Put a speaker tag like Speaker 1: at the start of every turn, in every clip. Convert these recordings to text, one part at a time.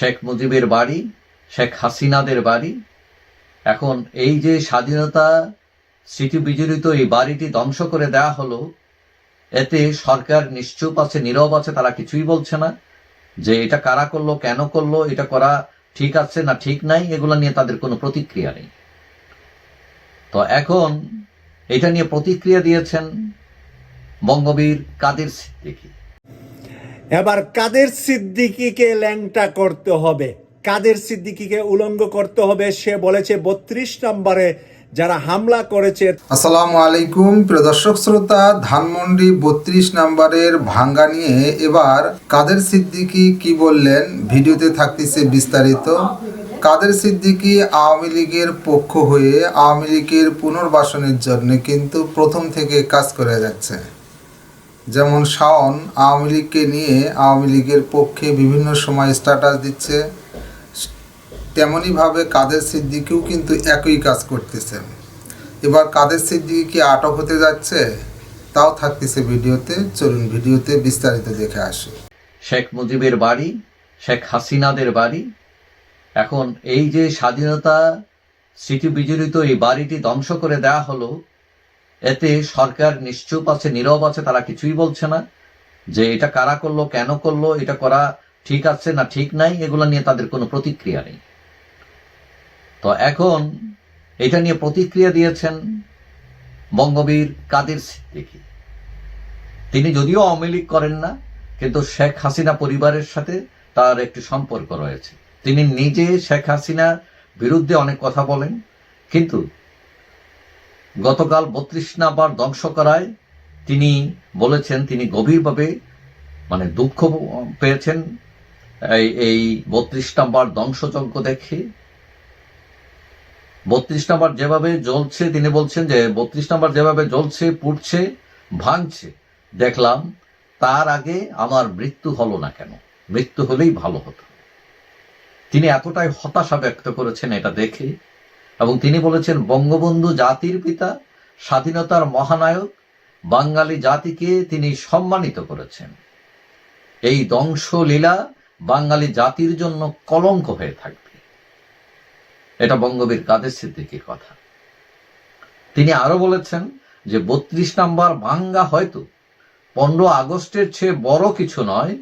Speaker 1: শেখ মুজিবের বাড়ি, শেখ হাসিনাদের বাড়ি। এখন এই যে স্বাধীনতা স্মৃতি বিজড়িত এই বাড়িটি ধ্বংস করে দেওয়া হলো, এতে সরকার নিশ্চুপ আছে, নীরব আছে, তারা কিছুই বলছে না যে এটা কারা করল, কেন করল, এটা করা ঠিক আছে না ঠিক নাই, এগুলো নিয়ে তাদের কোনো প্রতিক্রিয়া নেই। তো এখন এটা নিয়ে প্রতিক্রিয়া দিয়েছেন বঙ্গবীর কাদের সিদ্দিকী।
Speaker 2: এবার কাদের সিদ্দিকিকে ল্যাংটা করতে হবে? কাদের সিদ্দিকিকে উলঙ্গ করতে হবে? সে বলেছে, বত্রিশ নম্বরে যারা হামলা করেছে।
Speaker 3: আসসালামু আলাইকুম, প্রিয় দর্শক শ্রোতা, ধানমন্ডি বত্রিশ নাম্বারের ভাঙ্গা নিয়ে এবার কাদের সিদ্দিকী কি বললেন ভিডিওতে থাকতেছে বিস্তারিত। কাদের সিদ্দিকি আওয়ামী লীগের পক্ষ হয়ে আওয়ামী লীগের পুনর্বাসনের জন্য কিন্তু প্রথম থেকে কাজ করে যাচ্ছে। যেমন শাওন আওয়ামী লীগকে নিয়ে আওয়ামী লীগের পক্ষে বিভিন্ন সময় স্ট্যাটাস দিচ্ছে তেমনইভাবে কাদের সিদ্দিকিও কিন্তু একই কাজ করতেছেন। এবার কাদের সিদ্দিকি কি আটক হতে যাচ্ছে? তাও থাকতেছে ভিডিওতে, চলুন ভিডিওতে বিস্তারিত দেখে আসি।
Speaker 1: শেখ মুজিবের বাড়ি, শেখ হাসিনাদের বাড়ি। এখন এই যে স্বাধীনতা স্মৃতি বিজড়িত এই বাড়িটি ধ্বংস করে দেওয়া হলো এতে সরকার নিশ্চুপ আছে, নীরব আছে, তারা কিছুই বলছে না। যে এটা কারা করল, কেন করল, এটা করা ঠিক আছে না ঠিক নাই, এগুলো নিয়ে তাদের কোনো প্রতিক্রিয়া নেই। তো এখন এটা নিয়ে প্রতিক্রিয়া দিয়েছেন বঙ্গবীর কাদের সিদ্দিকী। তিনি যদিও আওয়ামী লীগ করেন না, কিন্তু শেখ হাসিনা পরিবারের সাথে তার একটি সম্পর্ক রয়েছে। তিনি নিজে শেখ হাসিনার বিরুদ্ধে অনেক কথা বলেন, কিন্তু গতকাল বত্রিশ নাম্বার ধ্বংস করায় তিনি বলেছেন তিনি গভীরভাবে মানে দুঃখ পেয়েছেন এই এই বত্রিশ নাম্বার ধ্বংসযজ্ঞ দেখে। বত্রিশ নাম্বার যেভাবে জ্বলছে, তিনি বলছেন যে বত্রিশ নাম্বার যেভাবে জ্বলছে, পুড়ছে, ভাঙছে, দেখলাম তার আগে আমার মৃত্যু হলো না কেন? মৃত্যু হলেই ভালো হতো। তিনি এতটাই হতাশা ব্যক্ত করেছেন এটা দেখে। এবং তিনি বলেছেন, বঙ্গবন্ধু জাতির পিতা, স্বাধীনতার মহানায়ক, বাঙালি জাতিকে তিনি সম্মানিত করেছেন। এই ধ্বংসলীলা বাঙালি জাতির জন্য কলঙ্ক হয়ে থাকবে। এটা বঙ্গবীর কাদের সিদ্দিকির কথা। তিনি আরও বলেছেন যে, বত্রিশ নাম্বার ভাঙ্গা হয়তো পনেরো আগস্টের চেয়ে বড় কিছু নয়,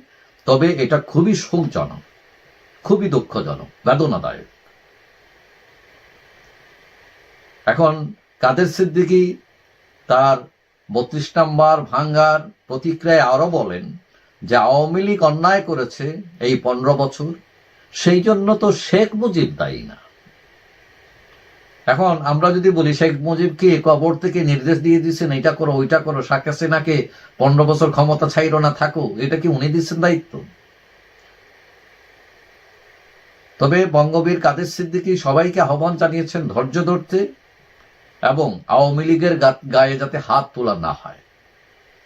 Speaker 1: তবে এটা খুবই শোকজনক খুবই দুঃখজনক, বেদনাদায়ক। এখন কাদের সিদ্দিকী তার বত্রিশ নাম্বার ভাঙ্গার প্রতিক্রিয়ায় আরও বলেন যে আওয়ামী লীগ অন্যায় করেছে এই পনেরো বছর, সেই জন্য তো শেখ মুজিব দায়ী না। এখন আমরা যদি বলি শেখ মুজিবকে কবর থেকে নির্দেশ দিয়ে দিচ্ছেন এটা করো, ওইটা করো, শেখ হাসিনাকে পনেরো বছর ক্ষমতা ছাইর না থাকো এটা কি উনি দিচ্ছেন দায়িত্ব? তবে বঙ্গবীর কাদের সিদ্দিকী সবাইকে আহ্বান জানিয়েছেন ধৈর্য ধরতে এবং আওয়ামী লীগের গায়ে যাতে হাত তোলা না হয়।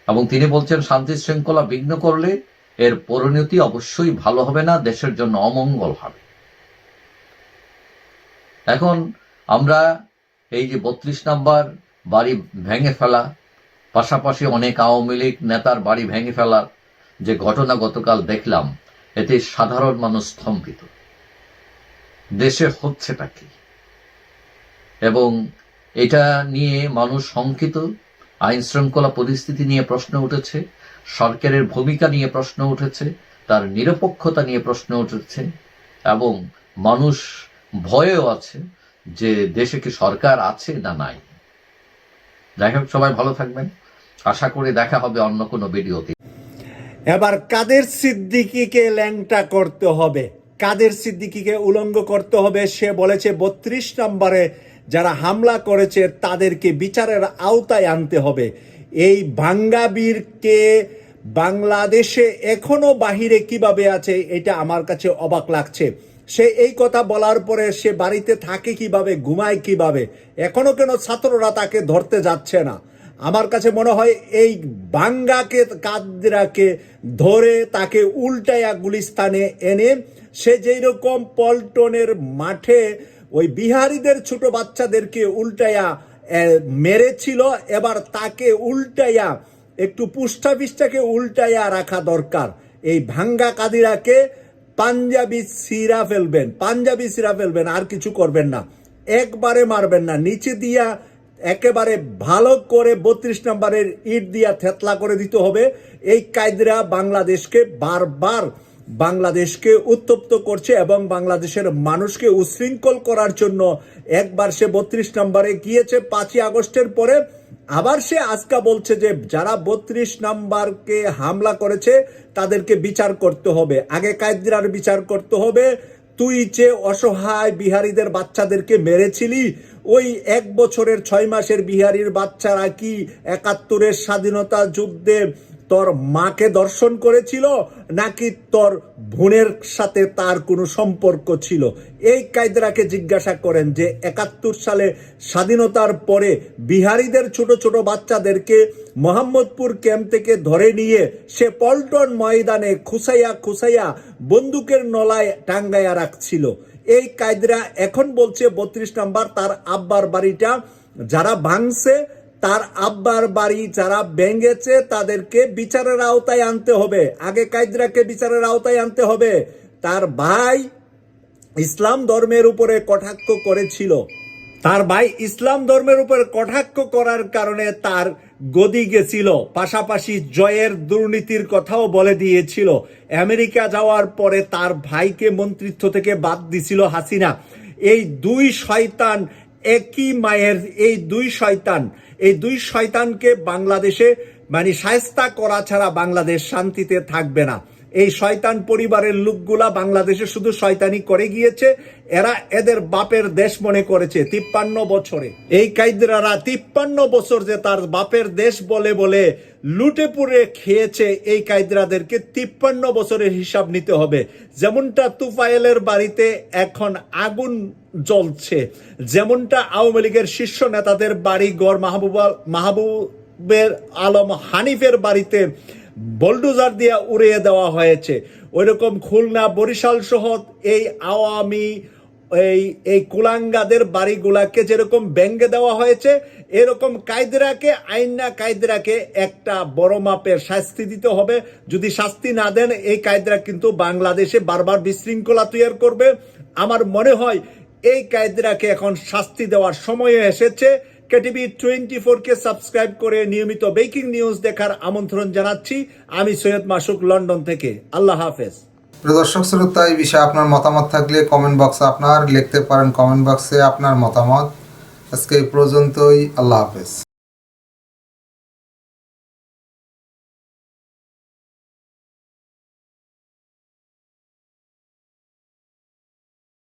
Speaker 1: এবং তিনি বলছেন, শান্তি শৃঙ্খলা বিঘ্ন করলে এর পরিণতি অবশ্যই ভালো হবে না, দেশের জন্য অমঙ্গল হবে। এখন আমরা এই যে বত্রিশ নাম্বার বাড়ি ভেঙে ফেলা, পাশাপাশি অনেক আওয়ামী লীগ নেতার বাড়ি ভেঙে ফেলার যে ঘটনা গতকাল দেখলাম, এতে সাধারণ মানুষ স্তম্ভিত। দেশে হচ্ছেটা কি? এবং এটা নিয়ে মানুষ শঙ্কিত আইন শৃঙ্খলা পরিস্থিতি নিয়ে প্রশ্ন উঠেছে, সরকারের ভূমিকা নিয়ে প্রশ্ন উঠেছে, তার নিরপেক্ষতা নিয়ে প্রশ্ন উঠেছে, এবং মানুষ ভয়েও আছে যে দেশে কি সরকার আছে না নাই। যাই হোক, সবাই ভালো থাকবেন। আশা করি দেখা হবে অন্য কোনো ভিডিওতে।
Speaker 2: এবার কাদের সিদ্দিকিকে ল্যাংটা করতে হবে? কাদের সিদ্দিকিকে উলঙ্গ করতে হবে? সে বলেছে, বত্রিশ নম্বরে যারা হামলা করেছে তাদেরকে বিচারের আওতায় আনতে হবে। এই বাঙ্গাবীরকে বাংলাদেশে এখনও বাহিরে কীভাবে আছে, এটা আমার কাছে অবাক লাগছে। সে এই কথা বলার পরে সে বাড়িতে থাকে কীভাবে, ঘুমায় কীভাবে, এখনও কেন ছাত্ররা তাকে ধরতে যাচ্ছে না? আমার কাছে মনে হয় এই বাঙ্গাকে কাদরাকে ধরে তাকে উল্টায়া গুলিস্তানে এনে সে যেই রকম পল্টনের মাঠে ওই বিহারীদের ছোট বাচ্চাদেরকে উল্টাইয়া মেরেছিল। এবার তাকে উল্টাইয়া, একটু পুষ্ঠা পিষ্ঠাকে উল্টাইয়া রাখা দরকার। এই ভাঙ্গা কাদিরাকে পাঞ্জাবি সিরা ফেলবেন, পাঞ্জাবি সিরা ফেলবেন, আর কিছু করবেন না। একবারে মারবেন না, নিচে দিয়া একেবারে ভালো করে বত্রিশ নম্বরের ইট দিয়া থেতলা করে দিতে হবে। এই কায়দরা বাংলাদেশকে বারবার বাংলাদেশকে উত্তপ্ত করছে এবং বাংলাদেশের মানুষকে উশৃঙ্খল করার জন্য একবার সে বত্রিশ নম্বরে গিয়েছে পাঁচই আগস্টের পরে, আবার সে আজকা বলছে যে যারা বত্রিশ নাম্বারকে হামলা করেছে, তাদেরকে বিচার করতে হবে। আগে কায়দিরার বিচার করতে হবে। তুই যে অসহায় বিহারীদের বাচ্চাদেরকে মেরেছিলি, ওই এক বছরের ছয় মাসের বিহারীর বাচ্চারা কি একাত্তরের স্বাধীনতা যুদ্ধে তোর মাকে দর্শন করেছিল নাকি তোর বোনের সাথে তার কোনো সম্পর্ক ছিল? এই কায়দারাকে জিজ্ঞাসা করেন যে, একাত্তর সালে স্বাধীনতার পরে বিহারীদের ছোট ছোট বাচ্চাদেরকে মোহাম্মদপুর ক্যাম্প থেকে ধরে নিয়ে সে পল্টন ময়দানে খুসাইয়া খুসাইয়া বন্দুকের নলায় টাঙ্গাইয়া রাখছিল। এই কায়দরা এখন বলছে বত্রিশ নাম্বার তার আব্বার বাড়িটা যারা ভাঙছে তার আব্বার বাড়ি যারা ভেঙেছে, তাদেরকে বিচারের আওতায় আনতে হবে। আগে কায়দরাকে বিচারের আওতায় আনতে হবে। তার ভাই ইসলাম ধর্মের উপরে কটাক্ষ করেছিল। তার ভাই ইসলাম ধর্মের উপর কটাক্ষ করার কারণে তার গদি গেছিল। পাশাপাশি জয়ের দুর্নীতির কথাও বলে দিয়েছিল। আমেরিকা যাওয়ার পরে তার ভাইকে মন্ত্রিত্ব থেকে বাদ দিছিল হাসিনা। এই দুই শয়তান একই মায়ের এই দুই শয়তান, এই দুই শয়তানকে বাংলাদেশে মানে সায়স্তা করা ছাড়া বাংলাদেশ শান্তিতে থাকবে না। এই শয়তান পরিবারের লোকগুলা বাংলাদেশে শুধু শয়তানি করে গিয়েছে, এরা এদের বাপের দেশ মনে করেছে তিপ্পান্ন বছরে। এই কাইদরারা তিপ্পান্ন বছর যে তার বাপের দেশ বলে বলে লুটে পুড়ে খেয়েছে এই কায়দরাদেরকে তিপ্পান্ন বছরের হিসাব নিতে হবে। যেমনটা তুফায়েলের বাড়িতে এখন আগুন জ্বলছে, যেমনটা আওয়ামী লীগের শীর্ষ নেতাদের বাড়ি গড় মাহবুবা মাহবুবের আলম হানিফের বাড়িতে বোলডোজার দিয়ে উড়িয়ে দেওয়া হয়েছে। ওইরকম খুলনা বরিশাল সহ এই আওয়ামী এই এই কুলাঙ্গাদের বাড়িগুলাকে যেরকম ব্যঙ্গে দেওয়া হয়েছে, এরকম কায়দরাকে আইনা কায়দরাকে একটা বড় মাপের শাস্তি দিতে হবে। যদি শাস্তি না দেন, এই কায়দরা কিন্তু বাংলাদেশে বারবার বিশৃঙ্খলা তৈরি করবে। আমার মনে হয়, এই কায়দরাকে এখন শাস্তি দেওয়ার সময় এসেছে। কেটিভি টোয়েন্টি ফোরকে সাবস্ক্রাইব করে নিয়মিত বেকিং নিউজ দেখার আমন্ত্রণ জানাচ্ছি। আমি সৈয়দ মাসুক, লন্ডন থেকে। আল্লাহ হাফেজ।
Speaker 3: দর্শক শ্রোতা, এই বিষয়ে আপনার মতামত থাকলে কমেন্ট বক্সে আপনার লিখতে পারেন। কমেন্ট বক্সে আপনার মতামত। আজকে এই পর্যন্তই। আল্লাহ হাফেজ।